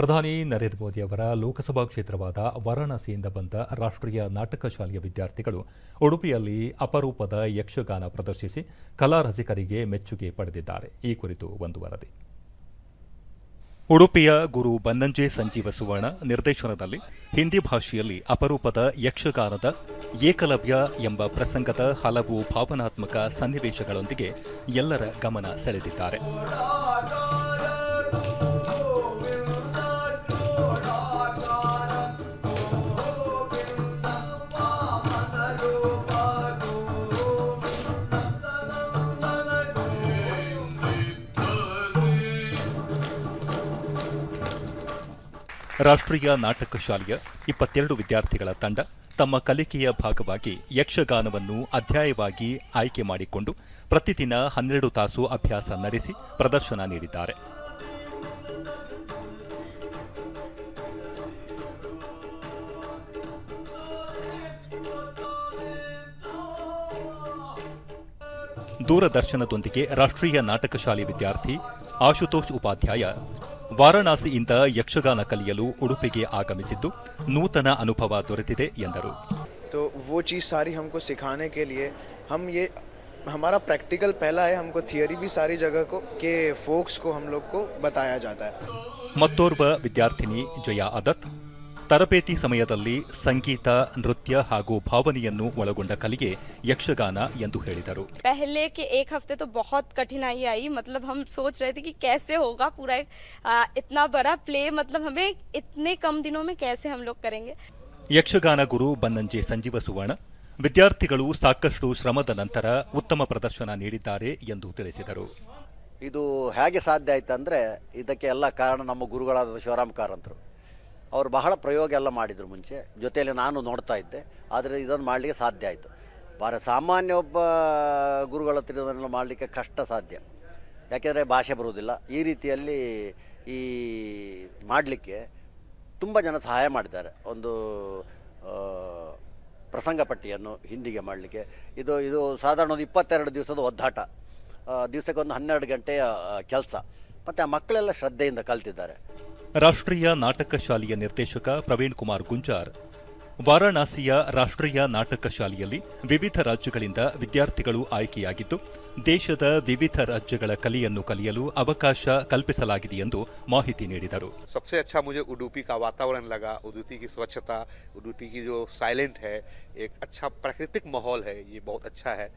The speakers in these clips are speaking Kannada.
ಪ್ರಧಾನಿ ನರೇಂದ್ರ ಮೋದಿ ಅವರ ಲೋಕಸಭಾ ಕ್ಷೇತ್ರವಾದ ವಾರಾಣಸಿಯಿಂದ ಬಂದ ರಾಷ್ಟ್ರೀಯ ನಾಟಕ ಶಾಲೆಯ ವಿದ್ಯಾರ್ಥಿಗಳು ಉಡುಪಿಯಲ್ಲಿ ಅಪರೂಪದ ಯಕ್ಷಗಾನ ಪ್ರದರ್ಶಿಸಿ ಕಲಾ ರಸಿಕರಿಗೆ ಮೆಚ್ಚುಗೆ ಪಡೆದಿದ್ದಾರೆ. ಈ ಕುರಿತು ಒಂದು ವರದಿ. ಉಡುಪಿಯ ಗುರು ಬನ್ನಂಜೆ ಸಂಜೀವ ಸುವರ್ಣ ನಿರ್ದೇಶನದಲ್ಲಿ ಹಿಂದಿ ಭಾಷೆಯಲ್ಲಿ ಅಪರೂಪದ ಯಕ್ಷಗಾನದ ಏಕಲವ್ಯ ಎಂಬ ಪ್ರಸಂಗದ ಹಲವು ಭಾವನಾತ್ಮಕ ಸನ್ನಿವೇಶಗಳೊಂದಿಗೆ ಎಲ್ಲರ ಗಮನ ಸೆಳೆದಿದ್ದಾರೆ. ರಾಷ್ಟ್ರೀಯ ನಾಟಕ ಶಾಲೆಯ ಇಪ್ಪತ್ತೆರಡು ವಿದ್ಯಾರ್ಥಿಗಳ ತಂಡ ತಮ್ಮ ಕಲಿಕೆಯ ಭಾಗವಾಗಿ ಯಕ್ಷಗಾನವನ್ನು ಅಧ್ಯಾಯವಾಗಿ ಆಯ್ಕೆ ಮಾಡಿಕೊಂಡು ಪ್ರತಿದಿನ ಹನ್ನೆರಡು ತಾಸು ಅಭ್ಯಾಸ ನಡೆಸಿ ಪ್ರದರ್ಶನ ನೀಡಿದ್ದಾರೆ. ದೂರದರ್ಶನದೊಂದಿಗೆ ರಾಷ್ಟ್ರೀಯ ನಾಟಕ ಶಾಲೆ ವಿದ್ಯಾರ್ಥಿ ಆಶುತೋಷ್ ಉಪಾಧ್ಯಾಯ ವಾರಾಣಸಿಯಿಂದ ಯಕ್ಷಗಾನ ಕಲಿಯಲು ಉಡುಪಿಗೆ ಆಗಮಿಸಿದ್ದು ನೂತನ ಅನುಭವ ದೊರೆತಿದೆ ಎಂದರು तो वो चीज़ सारी हमको सिखाने के लिए हम ये हमारा प्रैक्टिकल पहला है हमको थियोरी भी सारी जगह को के फोक्स को हम लोग को बताया जाता है ಮತ್ತೋರ್ವ ವಿದ್ಯಾರ್ಥಿನಿ ಜಯಾ ಅದತ್ ತರಬೇತಿ ಸಮಯದಲ್ಲಿ ಸಂಗೀತ ನೃತ್ಯ ಹಾಗೂ ಭಾವನೆಯನ್ನು ಒಳಗೊಂಡ ಕಲಿಗೆ ಯಕ್ಷಗಾನ ಎಂದು ಹೇಳಿದರು. ಕೆ ಹಫ್ತೆ ಬಹುತ್ ಕಠಿನಾಯಿ ಆಯಿ. ಮತ್ಲಬ್ ಹಮ್ ಸೋಚ್ ರಹೆ ಥೆ ಹೋಗಾ ಪೂರಾ ಇತ್ನಾ ಬರಾ ಪ್ಲೇ ಮತ್ಲಬ್ ಹಮೆ ಇತ್ನೆ ಕಮ್ ದಿನೋ ಮೇ ಕೈಸೆ ಹಮ್ ಕರೆಂಗೆ? ಯಕ್ಷಗಾನ ಗುರು ಬನ್ನಂಜೆ ಸಂಜೀವ ಸುವರ್ಣ ವಿದ್ಯಾರ್ಥಿಗಳು ಸಾಕಷ್ಟು ಶ್ರಮದ ನಂತರ ಉತ್ತಮ ಪ್ರದರ್ಶನ ನೀಡಿದ್ದಾರೆ ಎಂದು ತಿಳಿಸಿದರು. ಇದು ಹೇಗೆ ಸಾಧ್ಯ ಆಯ್ತಂದ್ರೆ ಇದಕ್ಕೆ ಎಲ್ಲ ಕಾರಣ ನಮ್ಮ ಗುರುಗಳಾದ ಶಿವರಾಮ್ ಕಾರಂತರು. ಅವರು ಬಹಳ ಪ್ರಯೋಗ ಎಲ್ಲ ಮಾಡಿದರು ಮುಂಚೆ. ಜೊತೆಯಲ್ಲಿ ನಾನು ನೋಡ್ತಾ ಇದ್ದೆ. ಆದರೆ ಇದನ್ನು ಮಾಡಲಿಕ್ಕೆ ಸಾಧ್ಯ ಆಯಿತು. ಬಾರ ಸಾಮಾನ್ಯ ಒಬ್ಬ ಗುರುಗಳ ಹತ್ರ ಇದನ್ನೆಲ್ಲ ಮಾಡಲಿಕ್ಕೆ ಕಷ್ಟ ಸಾಧ್ಯ. ಯಾಕೆಂದರೆ ಭಾಷೆ ಬರುವುದಿಲ್ಲ. ಈ ರೀತಿಯಲ್ಲಿ ಈ ಮಾಡಲಿಕ್ಕೆ ತುಂಬ ಜನ ಸಹಾಯ ಮಾಡಿದ್ದಾರೆ. ಒಂದು ಪ್ರಸಂಗ ಪಟ್ಟಿಯನ್ನು ಹಿಂದಿಗೆ ಮಾಡಲಿಕ್ಕೆ. ಇದು ಇದು ಸಾಧಾರಣ ಒಂದು ಇಪ್ಪತ್ತೆರಡು ದಿವಸದ ಒದ್ದಾಟ. ದಿವಸಕ್ಕೆ ದಿವಸಕ್ಕೊಂದು ಹನ್ನೆರಡು ಗಂಟೆಯ ಕೆಲಸ. ಮತ್ತು ಆ ಮಕ್ಕಳೆಲ್ಲ ಶ್ರದ್ಧೆಯಿಂದ ಕಲ್ತಿದ್ದಾರೆ. ರಾಷ್ಟ್ರೀಯ ನಾಟಕ ಶಾಲೆಯ ನಿರ್ದೇಶಕ ಪ್ರವೀಣ್ ಕುಮಾರ್ ಗುಂಜಾರ್. ವಾರಾಣಸಿಯ ರಾಷ್ಟ್ರೀಯ ನಾಟಕ ಶಾಲೆಯಲ್ಲಿ ವಿವಿಧ ರಾಜ್ಯಗಳಿಂದ ವಿದ್ಯಾರ್ಥಿಗಳು ಆಯ್ಕೆಯಾಗಿದ್ದು ದೇಶದ ವಿವಿಧ ರಾಜ್ಯಗಳ ಕಲೆಯನ್ನು ಕಲಿಯಲು ಅವಕಾಶ ಕಲ್ಪಿಸಲಾಗಿದೆ ಎಂದು ಮಾಹಿತಿ ನೀಡಿದರು सबसे अच्छा मुझे उडुपी का वातावरण लगा उडुपी की स्वच्छता उडुपी की जो साइलेंट है एक अच्छा प्राकृतिक माहौल है ये बहुत अच्छा है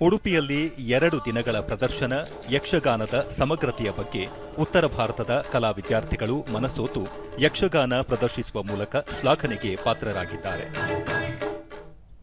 ಉಡುಪಿಯಲ್ಲಿ ಎರಡು ದಿನಗಳ ಪ್ರದರ್ಶನ ಯಕ್ಷಗಾನದ ಸಮಗ್ರತೆಯ ಬಗ್ಗೆ ಉತ್ತರ ಭಾರತದ ಕಲಾ ವಿದ್ಯಾರ್ಥಿಗಳು ಮನಸೋತು ಯಕ್ಷಗಾನ ಪ್ರದರ್ಶಿಸುವ ಮೂಲಕ ಶ್ಲಾಘನೆಗೆ ಪಾತ್ರರಾಗಿದ್ದಾರೆ about it.